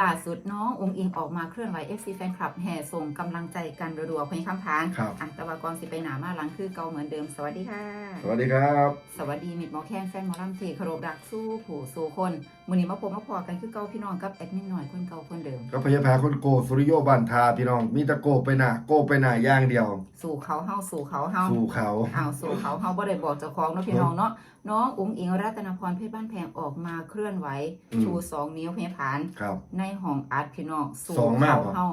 ล่าสุดน้ององค์อิงออกมาเคลื่อนไหว FC แฟนคลับแห่ส่งกำลังใจกันรัวๆเพลงคำพานครับ อันตะวากรสิไปหนามาหลังคือเก่าเหมือนเดิม สวัสดีค่ะ สวัสดีครับ สวัสดีมิดหมอแคนแฟนหมอลำทีเคารพรักสู้ผู้สู้คน มือนี้มาพบมาพอกันคือเก่าพี่น้องกับแอดมินหน่อยคนเก่าคนเดิมก็พยาแพาคนโกสุริโยบันทาพี่น้องมีแตะโกไปหน้าโกไปหน้าอย่างเดียว สู่เขาเฮาสู่เขาเฮาสู่เขาเอาสู่เขาเฮาบ่ได้บอกเจ้าของเนาะพี่น้องเนาะน้องอุ้งอิงรัตนพรเพชรบ้านแพงออกมาเคลื่อนไหวอืม ชูสองนิ้วเพญผาน ครับ ในห้องอัดพี่น้องสู่สองมากเขาเหรอเฮา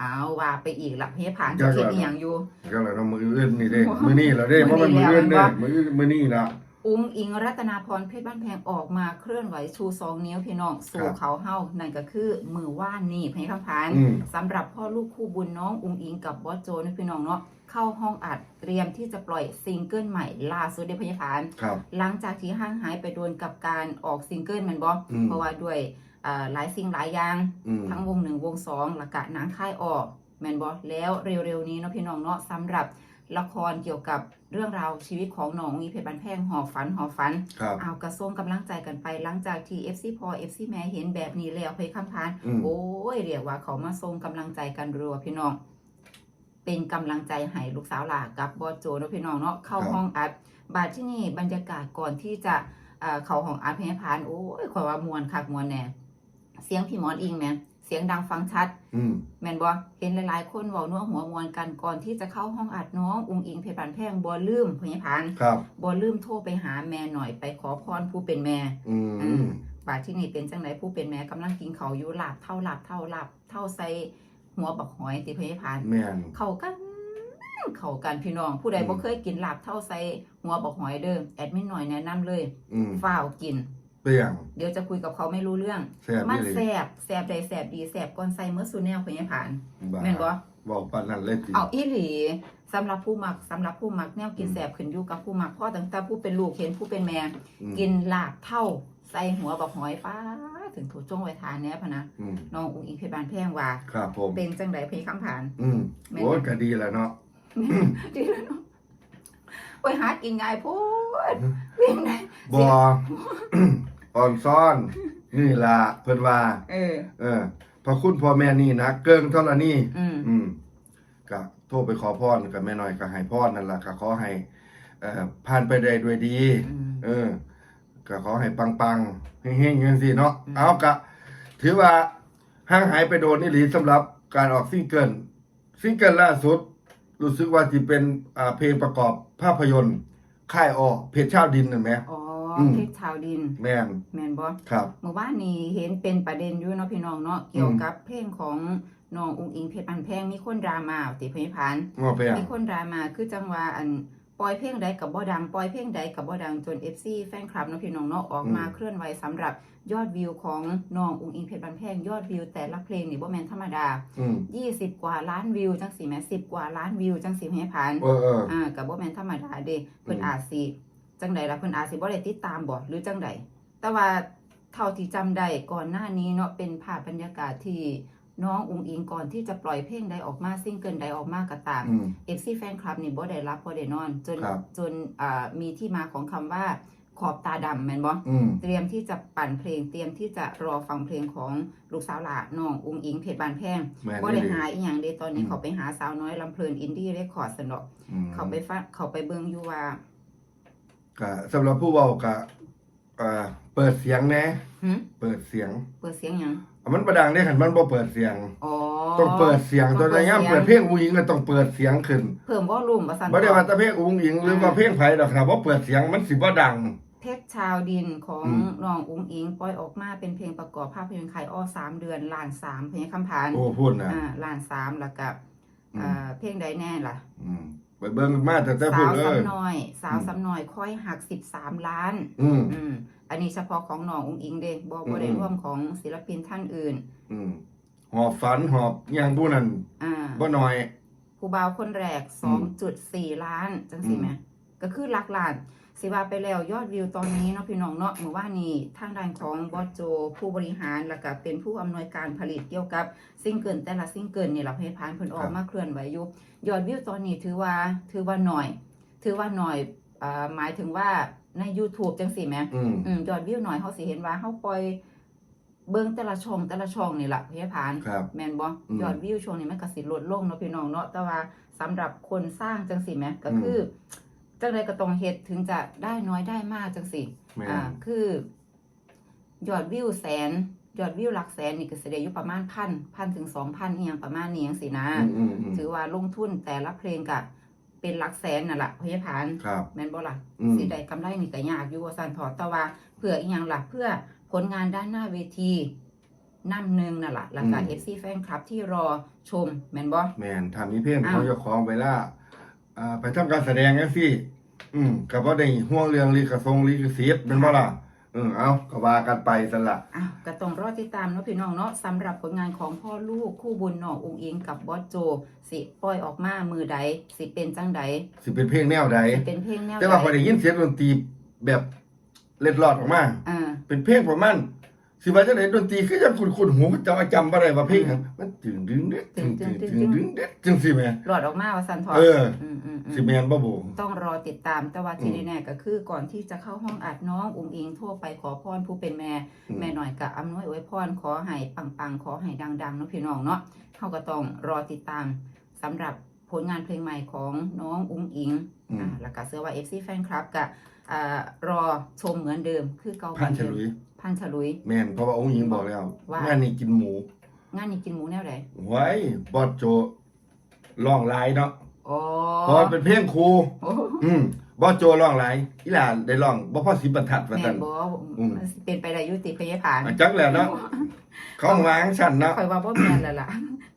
เอาว่าไปอีกละเพญผานก็จะคิดแล้วอีหยังอยู่ ก็เลยต้องมืออื่นนี่เด้โอ้โหมือนี่แล้วเด้มื้เพราะอมันนี้มืออื่นแล้เด้วมือมือนี่ละ อุ้งอิงรัตนาพรเพชรบ้านแพงออกมาเคลื่อนไหวชูสองนิ้วพี่น้องสู่ครับเขาเฮานั่นก็คือมือว่านนี่เพญคำพานอืมสำหรับพ่อลูกคู่บุญน้องอุ้งอิงกับบอสโจนะพี่น้องเนาะเข้าห้องอัดเตรียมที่จะปล่อยซิงเกิลใหม่ล่าสุดในพยาพานครับหลังจากที่ห่างหายไปโดนกับการออกซิงเกิลแมันบออืมเพราะว่าด้วยอ่าหลายสิ่งหลายอย่างอืมทั้งวงหนึ่งวงสองและกะหนังค่ายออกแมนบอแล้วเร็วๆนี้เนาะพี่น้องเนาะสำหรับ ละครเกี่ยวกับเรื่องราวชีวิตของน้องมีเพชรบันแพงหอบฝันหอบฝัน ครับ เอากระทรงกำลังใจกันไปหลังจากที่ FC พอ FC แม่เห็นแบบนี้แล้วเพยคำพาน อืม โอ้ยเรียกว่าเขามาทรงกำลังใจกันรัวพี่น้อง เป็นกำลังใจให้ลูกสาวหลากับบอสโจเนาะพี่น้องเนาะเข้าครับ ห้องอัดบาดที่นี่บรรยากาศก่อนที่จะเอ่อเข้าห้องอัดเพลงพาน โอ้ยขอยว่ามวนคักมวนแน่เสียงพี่หมอนอิงแม่เสียงดังฟังชัด อืม แม่นบ่เห็นหลายๆ คนเว้านัวหัวมวนกันก่อนที่จะเข้าห้องอัดน้องอุงอิงเพชรบานแพงบ่ลืมเพลงพานครับบ่ลืมโทรไปหาแม่หน่อยไปขอพรผู้เป็นแม่ อือืม ม บาดที่นี่เป็นจังไดผู้เป็นแม่กำลังกินเขาวอยู่หลับเท่าหลับเท่าหลับเท่าใส่หัวบักหอยติเพยพาน แม่น เข้ากันเข้ากันพี่น้องผู้ใดอืมบ่เคยกินลาบเท่าใส่หัวบักหอยเด้อแอดมินหน่อยแนะนำเลยอืม ฝ้าวกิน เปรี้ยง เดี๋ยวจะคุยกับเขาไม่รู้เรื่อง แซ่บมันี่นเลยแสบแสบใดแสบดีแสบก่อนใส่เมื่อสูแนวเพิ่นยังผ่านบ้าแม่นบ่บอกปานนั้นเลยติเอาอีหลีสำหรับผู้มักสำหรับผู้มักแนวกินอืมแสบขึ้นอยู่กับผู้มักพ่อตั้งแต่ผู้เป็นลูกเห็นผู้เป็นแม่อืมกินลาบเท่าใส่หัวบักหอยป้าถึงถูกจ้องไว้ทานแน่พะนะอืมน้องอุ้งอิงเพชรบานแพงว่า ครับผม เป็นจังไดเพลงคำผ่าน อืมแม่น โอ้ยก็ดีแหล้วเนาะดีแล้วเนาะโอ้ยหากินง่ายพูดเพียงใดบอ อ่อนซ่อน นี่ล่ะเพิ่นว่า เออ เออพระคุณพ่อแม่นี่นะเกิงเท่าละนี่อืม อืมก็โทรไปขอพรกับแม่น้อยก็ให้พรนั่นล่ะก็ขอให้ เอ่อผ่านไปได้ด้วยดี อืม เออก็ขอให้ปังๆเฮงๆจังซี่เนาะอืมเอากะ ถือว่าห่างหายไปโดนนี่หลีสำหรับการออกซิงเกิลซิงเกิลล่าสุด รู้สึกว่าสิเป็นอ่าเพลงประกอบภาพยนตร์ค่ายออเพชรชาวดินนั่นแหม อ๋อ อมเพชรชาวดิน แม่นแมนบอครับ เมื่อวานนี้เห็นเป็นประเด็นอยู่เนาะพี่น้องเนาะเกี่ยวกับเพลงของน้องอุ้งอิงเพชรบันแพงมีคนดราม่าติเพลงพันว่าไปอะมีคนดราม่าคือจังว่าอันปล่อยเพลงใดกับบ่ดังปล่อยเพลงใดกับบ่ดังจน FC แฟนคลับเนาะพี่น้องเนาะออกมาเคลื่อนไหวสำหรับยอดวิวของน้องอุ้งอิงเพชรบันแพงยอดวิวแต่ละเพลงนี่บ่แม่นธรรมดา อืม20 กว่าล้านวิวจังสิแหม่10 กว่าล้านวิวจังสิให้ผ่านเออเออ อ่ากับบ่แม่นธรรมดาเด้เพิ่นอืม อาจสิ จังใดล่ะเพิ่นอาจสิบ่ได้ติดตามบ่หรือจังใดแต่ว่าเท่าที่จำได้ก่อนหน้านี้เนาะเป็นภาพบรรยากาศที่น้องอุงอิงก่อนที่จะปล่อยเพลงใดออกมาซิงเกิลใดออกมาก็ตามอืม FC แฟนคลับนี่บ่ได้รับบ่ได้นอน จนครับจนอ่ามีที่มาของคำว่าขอบตาดำแม่นบ่อืมเตรียมที่จะปั่นเพลง เตรียมที่จะรอฟังเพลงของลูกสาวหลาน้องอุงอิงเพชรบานแพงแม่นบ่นี่ได้ดิหาอีหยังเด้ตอนนี้อืมเขาไปหาสาวน้อยลำเพลินอินดี้เรคคอร์ดสนอกอืมเขาไปฟังเขาไปเบิ่งอยู่ว่า ก็สำหรับผู้เว้าก็อ่าเปิดเสียงแหน่หึเปิดเสียงเปิดเสียงหยังอะมันบ่ดังได้คันมันบ่เปิดเสียง อ๋อต้องเปิดเสียงต้ตัอวงเปิดระยะเสียงเปิดเพลงอุ้งอิงก็ต้องเปิดเสียงขึ้นเพิ่มวอลลุ่มว่าซั่นบ่ได้ว่าแต่เพลงอุ้งอิงหรือว่าเพลงไผดอกครับว่าเปิดเสียงมันสิบ่ดัง เพชรชาวดินของอืม น้องอุงอิงปล่อยออกมาเป็นเพลงประกอบภาพยนตร์ไขอ้อ3เดือนล้าน3เพลงคำพาน โอ้พูดนะ อ่าล้าน3แล้วก็อืม อ่าเพลงใดแน่ล่ะ อืม ไปเบิ่งมาแต่แต่สาพูดวเออซ้ำน้อย สาวอืมซ้ำน้อยค่อยหัก13ล้าน อืม อืม อันนี้เฉพาะของน้องอุงอิงเด้บ่บ่ได้อืมร่วมของศิลปินท่านอื่น อืมหอบฝันหอบอยังผู้นั้นอ่าบ่น้อย ผู้บ่าวคนแรกอืม2.4ล้าน จังสิแหม ก็คือหลักล้านสิว่าไปแล้วยอดวิวตอนนี้เนาะพี่น้องเนาะเมื่อว่านนี้ทางด้านของบอสโจ ผู้บริหารแล้วก็เป็นผู้อำนวยการผลิตเกี่ยวกับซิงเกิลแต่ละซิงเกิลนี่เราให้พานเพิ่นออกมาเคลื่อนไหวอยู่ยอดวิวตอนนี้ถือว่าถือว่าหน่อย ถือว่าหน่อยอ่าหมายถึงว่าใน YouTube จังสิแหมอืมอืมยอดวิวหน่อยเขาสิเห็นว่าเขาปล่อยเบิ่งแต่ละช่องแต่ละช่องนี่ล่ะพี่ผานครับแม่นบ่อืมยอดวิวช่วงนี้มันก็สิลดลงเนาะพี่น้องเนาะแต่ว่าสำหรับคนสร้างจังสิแหมก็คืออ จังไดก็ต้องเฮ็ดถึงจะได้น้อยได้มากจังสิแม่อ่า คือ ยอดวิวแสน ยอดวิวหลักแสนนี่ก็สิได้อยู่ประมาณพันพันถึงสองพันอีหยังประมาณนี้จังสินะอืมอืมอืมถือว่าลงทุนแต่ละเพลงก็เป็นหลักแสนน่ะล่ะพี่ผานครับแม่นบ่ล่ะอืมสิได้กำไรนี่ก็ยากอยู่ว่าซั่นถอดแต่ว่าเพื่ออีหยังล่ะเพื่อผลงานด้านหน้าเวทีนำหนึ่งนั่นล่ะแล้วก็ FC แฟนคลับที่รอชมแม่นบ่แม่นทำมีเพลงอ้าวของเจ้าของเวลา อ่าไปทำการแสดงจังซี่อืมก็บ่ได้ห่วงเรื่องลิขสงลิขสิทธิ์แม่นบ่ล่ะอืมเอาก็ว่ากันไปซั่นล่ะอ้าวก็ต้องรอติดตามเนาะพี่น้องเนาะสำหรับผลงานของพ่อลูกคู่บุญน้องอุงอิงกับบอสโจ สิปล่อยออกมามือใด สิเป็นจังใดสิเป็นเพลงแนวใดสิเป็นเพลงแนวแต่ว่าพอใดได้ยินเสียงดนตรีแบบเล็ดลอดออกมา อ่าเป็นเพลงประมาณ สิว่าจะไหนดนตรีคือยังคุ้นๆหูจำจำบ่ได้ว่าเพลงหยังมันตึงดึงเด็ดตึงตึงตึงดึงเด็ดจังซี่แหมหลอดออกมาว่าซั่นถอดเอออืมอืมอืมสิแม่นบ่บ่ต้องรอติดตามแต่ว่าที่อืมแน่ๆก็คือก่อนที่จะเข้าห้องอัดน้องอุงอิงโทรไปขอพรผู้เป็นแม่อืมแม่หน่อยกับอำนวยอวยพรขอให้ปังๆ ขอให้ดังๆเนาะพี่น้องเนาะเขาก็ต้องรอติดตามสำหรับผลงานเพลงใหม่ของน้องอุงอิงอืมอ่าแล้วก็เสื้อว่า FC แฟนคลับก็อ่า รอชมเหมือนเดิม คือเก่าพันฉเดิมลุย พันฉลุย แม่นเพราะว่าองค์หญิงบอกแล้วว่า งานนี้กินหมูงานนี้กินหมูแนวไหนไว้บอสโจร้องหลายเนาะอ๋อเพราะเป็นเพลงครู โอ้อืมบอสโจร้องหลายอีหลานได้ร้องบ่พอสิบบรรทัดว่าแม่ซั่นนบ่อืม มันสิเป็นไปได้อยุติพยาผานอะจักแล้วเนาะเขาวางฉันเนาะคอยว่าว่าแมนแล้วล่ะ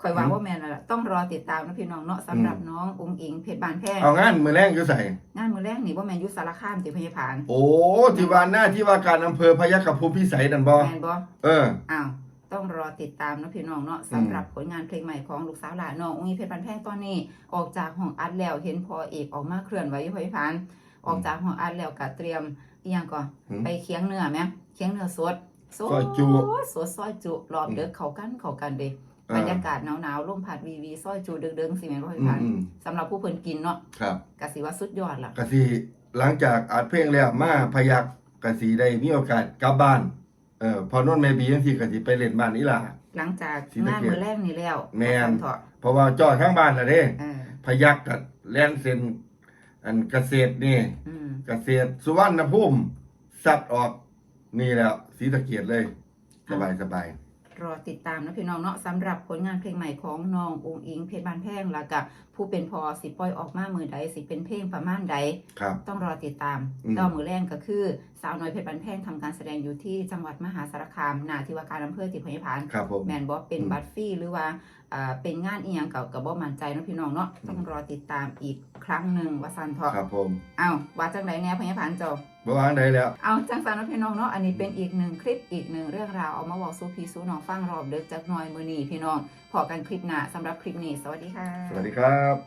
คอยว่าว่าแมนแล้วล่ะต้องรอติดตามนะพี่น้องเนาะสำหรับน้ององค์อิงเพชรบานแพงเอางานมือแรงอยู่ใส่งานมือแรกนี่ว่าแมนอยุสารคามติพยาผานโอ้ที่ว่าหน้าที่ว่าการอำเภอพยัคฆภูมิพิสัยนั่นบ่แมนบ่เอออ้าวต้องรอติดตามนะพี่น้องเนาะสำหรับผลงานเพลงใหม่ของลูกสาวหลานน้ององค์อิงเพชรบานแพงตอนนี้ ออกจากห้องอัดแล้วเห็นพอเอกออกมาเคลื่อนไหวอยู่พยาผานออกจากห้องอัดแล้วก็เตรียมอีหยังก่อนหืมไปเคียงเนื้อไหมเคียงเนื้อสดสดซอยจุสดซอยจุรอบเด็กเขากันเขากันเด้เอ บรอรยากาศหนาวๆลมพัดวีวีซอยจูเดิงๆสิแม่นบ่อืพี่มพันอืม สำหรับผู้เพิ่นกินเนาะครับก็สิว่าสุดยอดล่ะ กสิหลังจากอัดเพลงแล้วมาพยักกสิได้มีโอกาสกลับบ้านเออพอนนแม่บีจังซี่กสิไปเล่นบ้านอีหล่า หลังจากศรีสะงานเกษมื้อแรกนี่แล้วแม่นว่าซั่เถาะเพราะว่าจอดทั้งบ้านน่ะเด้ เออพยักกับแล่นเซ็นอันเกษตรนี่ อืมเกษตรสุวรรณภูมิสัตว์ออกนี่แล้วศรีสะเกดเลย สบายสบาย รอติดตามนะพี่น้องเนาะสำหรับผลงานเพลงใหม่ของน้ององค์อิงเพชรบานแพงแล้วก็ผู้เป็นพอสิปล่อยออกมามือใดสิเป็นเพลงประมาณใดครับ ต้องรอติดตามอืม ต่อมือแรงก็คือ สาวน้อยเพชรบานแพงทำการแสดงอยู่ที่จังหวัดมหาสารคามนาที่ว่าการอำเภอติพยพาน ครับผม แมนบอกเป็นอืมบัตรฟรีหรือว่าอ่าเป็นงานอีหยังเก่ากับบ่มั่นใจเนาะพี่น้องเนาะอืม ต้องรอติดตามอีกครั้งหนึ่งว่าซันเถาะครับผมเอาว่าจังไดแน่พญาพันเจ้าบ่วางได้แล้ว เอาจังสันเนาะพี่น้องเนาะอันนี้เป็นอีกหนึ่งคลิปอีกหนึ่งเรื่องราวเอามาบอกสู้พี่สู้น้องฟังรอบเดึกจากหน่อยมือนีพี่น้องพอกันคลิปหน้าสำหรับคลิปนี้สวัสดีค่ะ สวัสดีครับ uh,